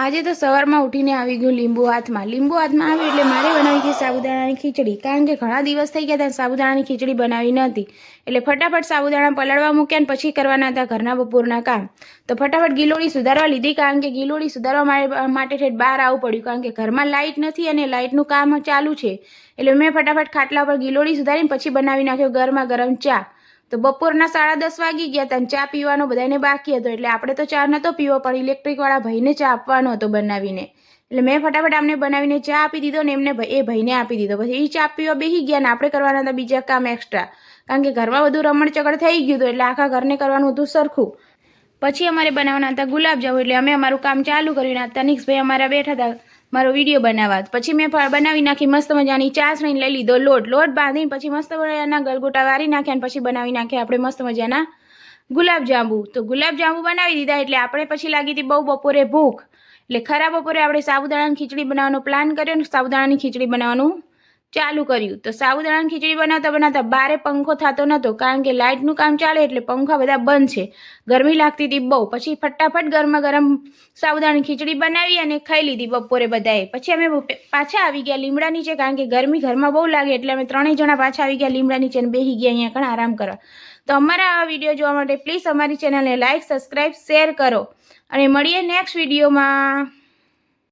આજે તો સવારમાં ઉઠીને આવી ગયું લીંબુ હાથમાં. લીંબુ હાથમાં આવ્યું એટલે મારે બનાવી હતી સાબુદાણાની ખીચડી. કારણ કે ઘણા દિવસ થઈ ગયા હતા સાબુદાણાની ખીચડી બનાવી નહોતી. એટલે ફટાફટ સાબુદાણા પલાળવા મૂક્યા ને પછી કરવાના હતા ઘરના બપોરના કામ. તો ફટાફટ ગિલોડી સુધારવા લીધી કારણ કે ગિલોડી સુધારવા માટે ઠેઠ બહાર આવવું પડ્યું. કારણ કે ઘરમાં લાઇટ નથી અને લાઇટનું કામ ચાલુ છે. એટલે મેં ફટાફટ ખાટલા પર ગિલોડી સુધારીને પછી બનાવી નાખ્યો ગરમા ગરમ ચા. તો બપોરના સાડા દસ વાગી ગયા હતા ચા પીવાનો બધાને બાકી હતો. એટલે આપણે તો ચા નહોતો પીવો, પણ ઇલેક્ટ્રિકવાળા ભાઈને ચા આપવાનો હતો બનાવીને. એટલે મેં ફટાફટ આમને બનાવીને ચા આપી દીધો ને એમને એ ભાઈને આપી દીધો. પછી એ ચા પીવા બેસી ગયા ને આપણે કરવાના હતા બીજા કામ એક્સ્ટ્રા કારણ કે ઘરમાં બધું રમણ ચગડ થઈ ગયું હતું, એટલે આખા ઘરને કરવાનું હતું સરખું. પછી અમારે બનાવવાના હતા ગુલાબજાંબુ, એટલે અમે અમારું કામ ચાલુ કર્યું ને તનિક્ષભાઈ અમારા બેઠા હતા. મારો વીડિયો બનાવવા. પછી મેં બનાવી નાખી, મસ્ત મજાની ચાસણી લઈ લીધો, લોટ લોટ બાંધીને પછી મસ્ત મજાના ગલગોટા વારી નાખ્યા પછી બનાવી નાખ્યા આપણે મસ્ત મજાના ગુલાબજાંબુ તો ગુલાબજાંબુ બનાવી દીધા એટલે આપણે પછી લાગી હતી બહુ બપોરે ભૂખ. એટલે ખરા બપોરે આપણે સાબુદાણાની ખીચડી બનાવવાનો પ્લાન કર્યો ને સાબુદાણાની ખીચડી બનાવવાનું ચાલુ કર્યું. તો સાબુદાણાની ખીચડી બનાવતા બનાવતા બારે પંખો થતો નહોતો કારણ કે લાઇટનું કામ ચાલે એટલે પંખા બધા બંધ છે. ગરમી લાગતી હતી બહુ. પછી ફટાફટ ગરમા ગરમ સાબુદાણાની ખીચડી બનાવી અને ખાઈ લીધી બપોરે બધાએ. પછી અમે પાછા આવી ગયા લીમડા નીચે, કારણ કે ગરમી ઘરમાં બહુ લાગે એટલે અમે ત્રણેય જણા પાછા આવી ગયા લીમડા નીચે અને બેસી ગયા અહીંયા કણ આરામ કરવા. તો અમારા આ વીડિયો જોવા માટે પ્લીઝ અમારી ચેનલને લાઇક, સબસ્ક્રાઇબ, શેર કરો. અને મળીએ નેક્સ્ટ વિડીયોમાં.